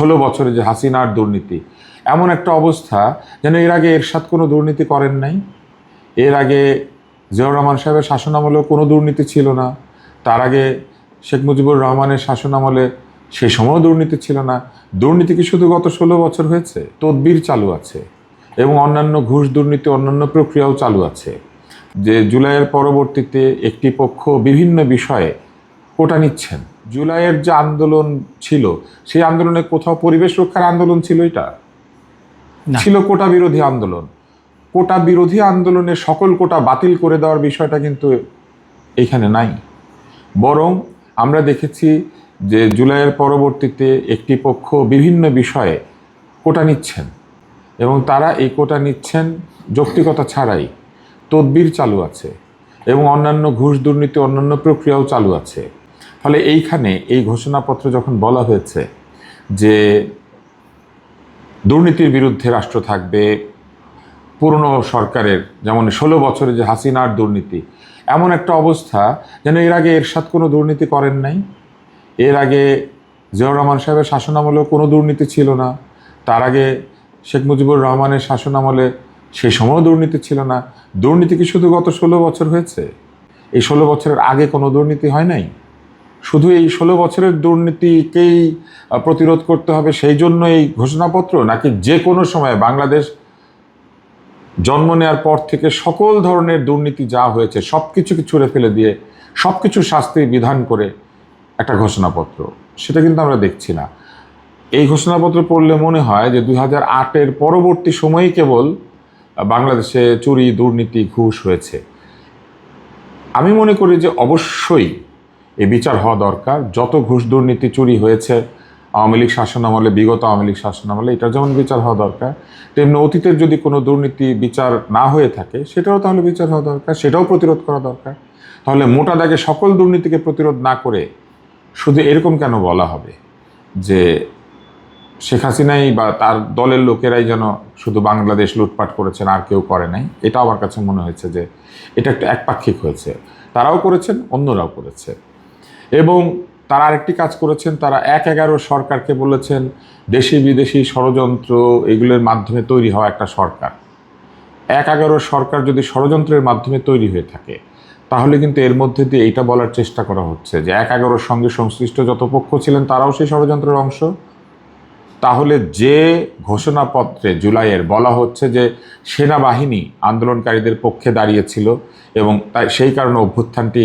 ষোলো বছরে যে হাসিনার দুর্নীতি, এমন একটা অবস্থা যেন এর আগে এরশাদ কোনো দুর্নীতি করেন নাই। এর আগে জিয়াউর রহমান সাহেবের শাসনামলেও কোনো দুর্নীতি ছিল না। তার আগে শেখ মুজিবুর রহমানের শাসনামলে সেই সময়ও দুর্নীতি ছিল না। দুর্নীতি কি শুধু গত ষোলো বছর হয়েছে? তদবির চালু আছে এবং অন্যান্য ঘুষ দুর্নীতি, অন্যান্য প্রক্রিয়াও চালু আছে। যে জুলাইয়ের পরবর্তীতে একটি পক্ষ বিভিন্ন বিষয়ে কোটা নিচ্ছেন। জুলাইয়ের যে আন্দোলন ছিল সেই আন্দোলনে কোথাও পরিবেশ রক্ষার আন্দোলন ছিল এটা? ছিল কোটা বিরোধী আন্দোলন। কোটা বিরোধী আন্দোলনে সকল কোটা বাতিল করে দেওয়ার বিষয়টা কিন্তু এখানে নাই। বরং আমরা দেখেছি যে জুলাইয়ের পরবর্তীতে একটি পক্ষ বিভিন্ন বিষয়ে কোটা নিচ্ছেন এবং তারা এই কোটা নিচ্ছেন যৌক্তিকতা ছাড়াই। তদবির চালু আছে এবং অন্যান্য ঘুষ দুর্নীতি অন্যান্য প্রক্রিয়াও চালু আছে। ফলে এইখানে এই ঘোষণাপত্র যখন বলা হয়েছে যে দুর্নীতির বিরুদ্ধে রাষ্ট্র থাকবে, পুরনো সরকারের যেমন ষোলো বছরে যে হাসিনার দুর্নীতি, এমন একটা অবস্থা যেন এর আগে এরশাদ কোনো দুর্নীতি করেন নাই। এর আগে জিয়াউর রহমান সাহেবের শাসনামলেও কোনো দুর্নীতি ছিল না। তার আগে শেখ মুজিবুর রহমানের শাসনামলে সেই সময়ও দুর্নীতি ছিল না। দুর্নীতি কি শুধু গত ষোলো বছর হয়েছে? এই ষোলো বছরের আগে কোনো দুর্নীতি হয় নাই? শুধু এই ষোলো বছরের দুর্নীতিকেই প্রতিরোধ করতে হবে, সেই জন্য এই ঘোষণাপত্র, নাকি যে কোনো সময় বাংলাদেশ জন্ম নেওয়ার পর থেকে সকল ধরনের দুর্নীতি যা হয়েছে সব কিছুকে ছুঁড়ে ফেলে দিয়ে সব কিছু শাস্তির বিধান করে একটা ঘোষণাপত্র? সেটা কিন্তু আমরা দেখছি না। এই ঘোষণাপত্র পড়লে মনে হয় যে দুই হাজার আটের পরবর্তী সময়েই কেবল বাংলাদেশে চুরি, দুর্নীতি, ঘুষ হয়েছে। আমি মনে করি যে অবশ্যই এ বিচার হওয়া দরকার। যত ঘুষ দুর্নীতি চুরি হয়েছে, আওয়ামী লীগ শাসনামলে বিগত আওয়ামী লীগ শাসনামলে এটা যেমন বিচার হওয়া দরকার, তেমনি অতীতের যদি কোনো দুর্নীতি বিচার না হয়ে থাকে, সেটাও তাহলে বিচার হওয়া দরকার, সেটাও প্রতিরোধ করা দরকার। তাহলে মোটা দাগে সকল দুর্নীতিকে প্রতিরোধ না করে শুধু এরকম কেন বলা হবে যে শেখ হাসিনাই বা তার দলের লোকেরাই যেন শুধু বাংলাদেশ লুটপাট করেছেন, আর কেউ করে নাই? এটা আমার কাছে মনে হয়েছে যে এটা একটা একপাক্ষিক হয়েছে। তারাও করেছেন, অন্যরাও করেছে। এবং তারা আরেকটি কাজ করেছেন, তারা এক এগারো সরকারকে বলেছেন, দেশি বিদেশি ষড়যন্ত্র এগুলোর মাধ্যমে তৈরি হওয়া একটা সরকার। এক এগারো সরকার যদি ষড়যন্ত্রের মাধ্যমে তৈরি হয়ে থাকে, তাহলে কিন্তু এর মধ্যে দিয়ে এইটা বলার চেষ্টা করা হচ্ছে যে এক এগারোর সঙ্গে সংশ্লিষ্ট যত পক্ষ ছিলেন, তারাও সেই ষড়যন্ত্রের অংশ। তাহলে যে ঘোষণাপত্রে জুলাইয়ের বলা হচ্ছে যে সেনাবাহিনী আন্দোলনকারীদের পক্ষে দাঁড়িয়েছিল এবং তাই সেই কারণে অভ্যুত্থানটি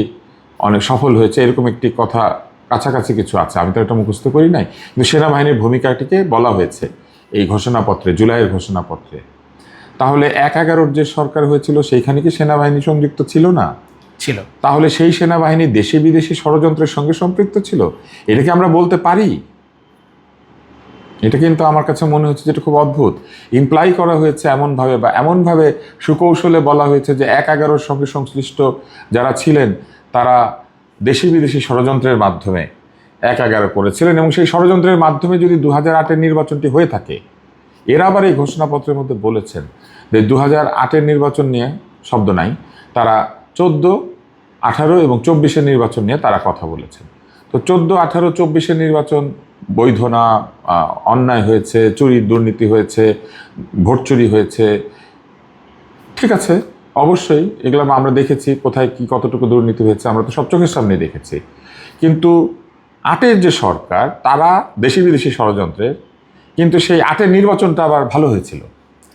অনেক সফল হয়েছে এরকম একটি কথা কাছাকাছি কিছু আছে। আমি তো এটা মুখস্থ করি নাই। কিন্তু সেনাবাহিনীর ভূমিকাটিকে বলা হয়েছে এই ঘোষণাপত্রে জুলাইয়ের ঘোষণাপত্রে। তাহলে এক এগারোর যে সরকার হয়েছিল সেইখানে কি সেনাবাহিনী সংযুক্ত ছিল না? ছিল। তাহলে সেই সেনাবাহিনী দেশে বিদেশি ষড়যন্ত্রের সঙ্গে সম্পৃক্ত ছিল? এটাকে আমরা বলতে পারি? এটা কিন্তু আমার কাছে মনে হচ্ছে যেটা খুব অদ্ভুত। ইমপ্লাই করা হয়েছে এমনভাবে বা এমনভাবে সুকৌশলে বলা হয়েছে যে এক এগারোর সঙ্গে সংশ্লিষ্ট যারা ছিলেন তারা দেশি বিদেশি ষড়যন্ত্রের মাধ্যমে এক এগারো করেছিলেন এবং সেই ষড়যন্ত্রের মাধ্যমে যদি দু হাজার আটের নির্বাচনটি হয়ে থাকে, এরা আবার এই ঘোষণাপত্রের মধ্যে বলেছেন যে দু হাজার আটের নির্বাচন নিয়ে শব্দ নাই, তারা চোদ্দ আঠারো এবং চব্বিশের নির্বাচন নিয়ে তারা কথা বলেছেন। তো চোদ্দ আঠারো, চব্বিশের নির্বাচন বৈধ না অন্যায় হয়েছে চুরি দুর্নীতি হয়েছে ভোট চুরি হয়েছে, ঠিক আছে অবশ্যই এগুলো আমরা দেখেছি কোথায় কি কতটুকু দুর্নীতি হয়েছে আমরা তো সব চোখের সামনে দেখেছি। কিন্তু আটের যে সরকার তারা দেশি বিদেশি ষড়যন্ত্রের কিন্তু সেই আটের নির্বাচনটা আবার ভালো হয়েছিল।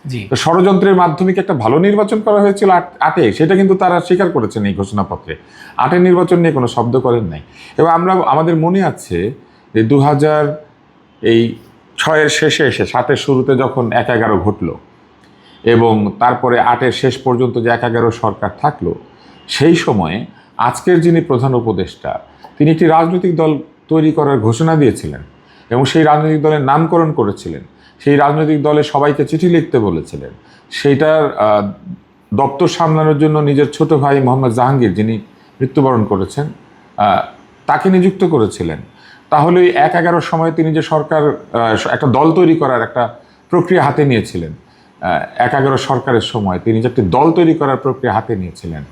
জি। তো ষড়যন্ত্রের মাধ্যমে কি একটা ভালো নির্বাচন করা হয়েছিল আট- আটে? সেটা কিন্তু তারা স্বীকার করেছেন এই ঘোষণাপত্রে। আটের নির্বাচন নিয়ে কোনো শব্দ করেন নাই। এবং আমরা আমাদের মনে আছে যে দু হাজার এই ছয়ের শেষে এসে সাতের শুরুতে যখন এক এগারো ঘটলো এবং তারপরে আটের শেষ পর্যন্ত যে এক এগারো সরকার থাকল, সেই সময়ে আজকের যিনি প্রধান উপদেষ্টা, তিনি একটি রাজনৈতিক দল তৈরি করার ঘোষণা দিয়েছিলেন এবং সেই রাজনৈতিক দলের নামকরণ করেছিলেন। সেই রাজনৈতিক দলে সবাইকে চিঠি লিখতে বলেছিলেন। সেইটার দপ্তর সামলানোর জন্য নিজের ছোট ভাই মোহাম্মদ জাহাঙ্গীর যিনি মৃত্যুবরণ করেছেন তাকে নিযুক্ত করেছিলেন। তাহলে এক এগারোর সময় তিনি যে সরকার একটা দল তৈরি করার একটা প্রক্রিয়া হাতে নিয়েছিলেন আহ, এক এগারো সরকারের সময় তিনি যে একটি দল তৈরি করার প্রক্রিয়া হাতে নিয়েছিলেন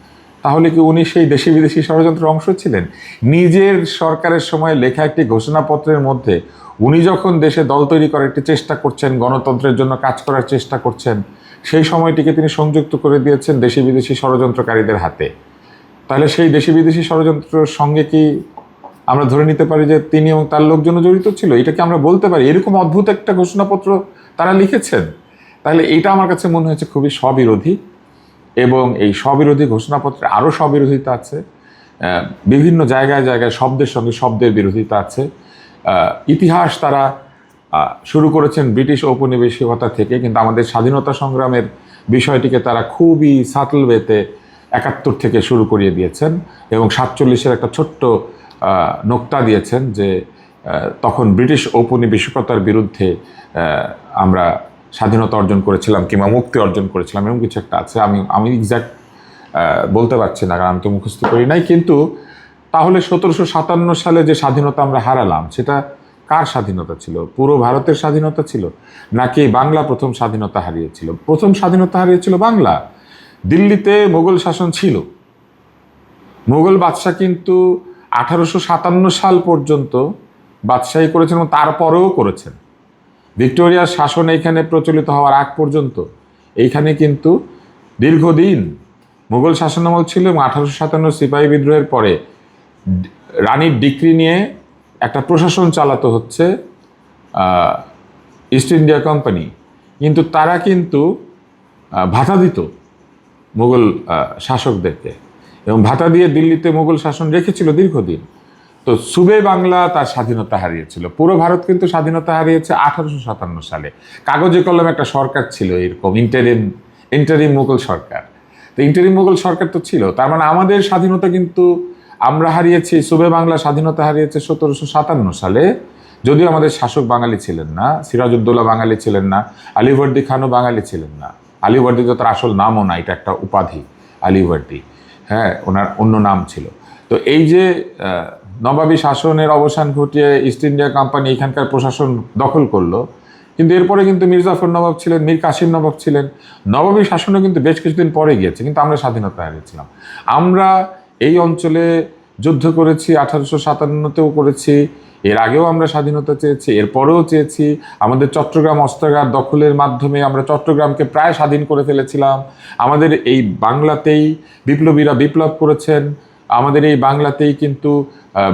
তাহলে কি উনি সেই দেশি বিদেশি ষড়যন্ত্রের অংশ ছিলেন? নিজের সরকারের সময় লেখা একটি ঘোষণাপত্রের মধ্যে উনি যখন দেশে দল তৈরি করার একটি চেষ্টা করছেন গণতন্ত্রের জন্য কাজ করার চেষ্টা করছেন সেই সময়টিকে তিনি সংযুক্ত করে দিয়েছেন দেশি বিদেশি ষড়যন্ত্রকারীদের হাতে। তাহলে সেই দেশি বিদেশি ষড়যন্ত্রের সঙ্গে কি আমরা ধরে নিতে পারি যে তিনি এবং তার লোকজনও জড়িত ছিল? এটাকে আমরা বলতে পারি? এরকম অদ্ভুত একটা ঘোষণাপত্র তারা লিখেছেন? তাহলে এটা আমার কাছে মনে হয়েছে খুবই স্ববিরোধী এবং এই স্ববিরোধী ঘোষণাপত্রে আরও স্ববিরোধিতা আছে। বিভিন্ন জায়গায় জায়গায় শব্দের সঙ্গে শব্দের বিরোধিতা আছে। ইতিহাস তারা শুরু করেছেন ব্রিটিশ ঔপনিবেশিকতা থেকে, কিন্তু আমাদের স্বাধীনতা সংগ্রামের বিষয়টিকে তারা খুবই সাটল ওয়েতে একাত্তর থেকে শুরু করিয়ে দিয়েছেন এবং সাতচল্লিশের একটা ছোট্ট নোক্তা দিয়েছেন যে তখন ব্রিটিশ ঔপনিবেশিকতার বিরুদ্ধে আমরা স্বাধীনতা অর্জন করেছিলাম কিংবা মুক্তি অর্জন করেছিলাম এরকম কিছু একটা আছে। আমি আমি এক্স্যাক্ট বলতে পারছি না, কারণ আমি তো মুখস্থ করি নাই। কিন্তু তাহলে সতেরোশো সাতান্ন সালে যে স্বাধীনতা আমরা হারালাম, সেটা কার স্বাধীনতা ছিল? পুরো ভারতের স্বাধীনতা ছিল? নাকি বাংলা প্রথম স্বাধীনতা হারিয়েছিল? প্রথম স্বাধীনতা হারিয়েছিল বাংলা। দিল্লিতে মোগল শাসন ছিল। মোগল বাদশাহ কিন্তু আঠারোশো সাতান্ন সাল পর্যন্ত বাদশাহী করেছেন এবং তারপরেও করেছেন। ভিক্টোরিয়ার শাসন এইখানে প্রচলিত হওয়ার আগ পর্যন্ত, এইখানে কিন্তু দীর্ঘদিন মুঘল শাসনামল ছিল এবং আঠারোশো সাতান্ন সিপাহী বিদ্রোহের পরে রানীর ডিক্রি নিয়ে একটা প্রশাসন চালাতে হচ্ছে ইস্ট ইন্ডিয়া কোম্পানি কিন্তু তারা কিন্তু ভাতা দিত মুঘল শাসকদেরকে। এবং ভাতা দিয়ে দিল্লিতে মুঘল শাসন রেখেছিল দীর্ঘদিন। তো সুবে বাংলা তার স্বাধীনতা হারিয়েছিল। পুরো ভারত কিন্তু স্বাধীনতা হারিয়েছে আঠারোশো সাতান্ন সালে। কাগজে কলমে একটা সরকার ছিল এরকম ইন্টারিম ইন্টারিম মুঘল সরকার। তো ইন্টারিম মুঘল সরকার তো ছিল, তার মানে আমাদের স্বাধীনতা কিন্তু আমরা হারিয়েছি, সুবে বাংলা স্বাধীনতা হারিয়েছে সতেরোশো সাতান্ন সালে। যদিও আমাদের শাসক বাঙালি ছিলেন না, সিরাজউদ্দৌলা বাঙালি ছিলেন না, আলিবর্দি খানও বাঙালি ছিলেন না। আলিবর্দি তো তার আসল নামও না, এটা একটা উপাধি, আলিবর্দি। হ্যাঁ ওনার অন্য নাম ছিল। তো এই যে নবাবী শাসনের অবসান ঘটিয়ে ইস্ট ইন্ডিয়া কোম্পানি এখানকার প্রশাসন দখল করল। কিন্তু এরপরে কিন্তু মির্জাফর নবাব ছিলেন, মীর কাসিম নবাব ছিলেন। নবাবী শাসনও কিন্তু বেশ কিছুদিন পরে গিয়েছে, কিন্তু আমরা স্বাধীনতা হারিয়েছিলাম আমরা এই অঞ্চলে যুদ্ধ করেছি, আঠারোশো সাতান্নতেও করেছি, এর আগেও আমরা স্বাধীনতা চেয়েছি, এরপরেও চেয়েছি। আমাদের চট্টগ্রাম অস্ত্রাগার দখলের মাধ্যমে আমরা চট্টগ্রামকে প্রায় স্বাধীন করে ফেলেছিলাম। আমাদের এই বাংলাতেই বিপ্লবীরা বিপ্লব করেছেন আমাদের এই বাংলাতেই কিন্তু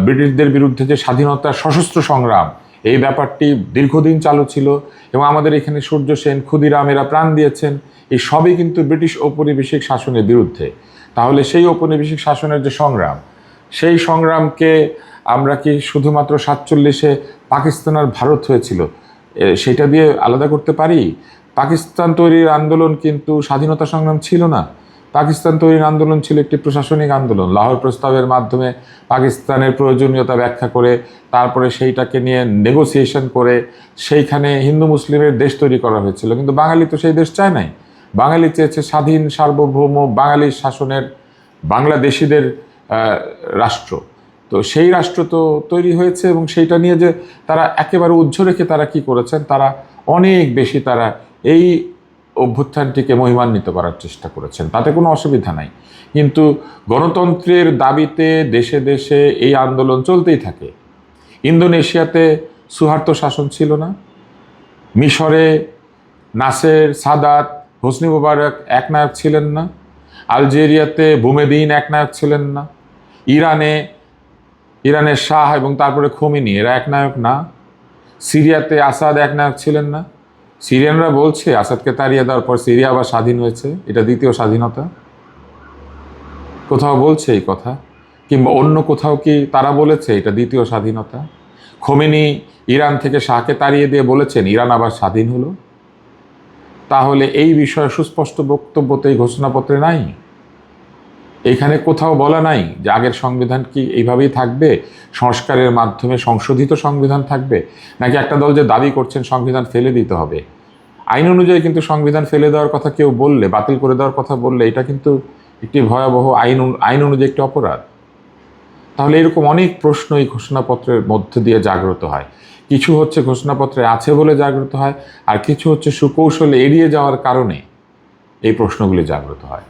ব্রিটিশদের বিরুদ্ধে যে স্বাধীনতার সশস্ত্র সংগ্রাম, এই ব্যাপারটি দীর্ঘদিন চালু ছিল এবং আমাদের এখানে সূর্য সেন, ক্ষুদিরাম, এরা প্রাণ দিয়েছেন, এই সবই কিন্তু ব্রিটিশ ঔপনিবেশিক শাসনের বিরুদ্ধে। তাহলে সেই ঔপনিবেশিক শাসনের যে সংগ্রাম, সেই সংগ্রামকে আমরা কি শুধুমাত্র সাতচল্লিশে পাকিস্তান আর ভারত হয়েছিল সেটা দিয়ে আলাদা করতে পারি? পাকিস্তান তৈরির আন্দোলন কিন্তু স্বাধীনতা সংগ্রাম ছিল না। পাকিস্তান তৈরির আন্দোলন ছিল একটি প্রশাসনিক আন্দোলন। লাহোর প্রস্তাবের মাধ্যমে পাকিস্তানের প্রয়োজনীয়তা ব্যাখ্যা করে তারপরে সেইটাকে নিয়ে নেগোসিয়েশন করে সেইখানে হিন্দু মুসলিমের দেশ তৈরি করা হয়েছিল। কিন্তু বাঙালি তো সেই দেশ চায় নাই। বাঙালি চেয়েছে স্বাধীন, সার্বভৌম বাঙালির শাসনের বাংলাদেশিদের রাষ্ট্র। তো সেই রাষ্ট্র তো তৈরি হয়েছে এবং সেইটা নিয়ে যে তারা একেবারে উজ্জ্ব রেখে তারা কি করেছেন, তারা অনেক বেশি তারা এই অভ্যুত্থানটিকে মহিমান্বিত করার চেষ্টা করেছেন। তাতে কোনো অসুবিধা নাই। কিন্তু গণতন্ত্রের দাবিতে দেশে দেশে এই আন্দোলন চলতেই থাকে। ইন্দোনেশিয়াতে সুহার্ত শাসন ছিল না। মিশরে নাসের সাদাত হোসনি মুবারক একনায়ক ছিলেন না। আলজেরিয়াতে বুমেদিন একনায়ক ছিলেন না। ইরানে, ইরানের শাহ এবং তারপরে খমিনি এরা একনায়ক না। সিরিয়াতে আসাদ একনায়ক ছিলেন না। সিরিয়ানরা বলছে আসাদকে তাড়িয়ে দেওয়ার পর সিরিয়া আবার স্বাধীন হয়েছে। এটা দ্বিতীয় স্বাধীনতা। কোথাও বলছে এই কথা, কিংবা অন্য কোথাও কি তারা বলেছে এটা দ্বিতীয় স্বাধীনতা? খোমেনি ইরান থেকে শাহকে তাড়িয়ে দিয়ে বলেছেন, ইরান আবার স্বাধীন হলো। তাহলে এই বিষয়ে সুস্পষ্ট বক্তব্য তো এই ঘোষণাপত্রে নাই। এখানে কোথাও বলা নাই যে আগের সংবিধান কি এইভাবেই থাকবে? সংস্কারের মাধ্যমে সংশোধিত সংবিধান থাকবে? নাকি একটা দল যে দাবি করছেন, সংবিধান ফেলে দিতে হবে? আইন অনুযায়ী কিন্তু সংবিধান ফেলে দেওয়ার কথা কেউ বললে, বাতিল করে দেওয়ার কথা বললে, এটা কিন্তু একটি ভয়াবহ আইন আইন অনুযায়ী একটি অপরাধ। তাহলে এরকম অনেক প্রশ্ন এই ঘোষণাপত্রের মধ্যে দিয়ে জাগ্রত হয়। কিছু হচ্ছে ঘোষণাপত্রে আছে বলে জাগ্রত হয়, আর কিছু হচ্ছে সুকৌশলে এড়িয়ে যাওয়ার কারণে এই প্রশ্নগুলি জাগ্রত হয়।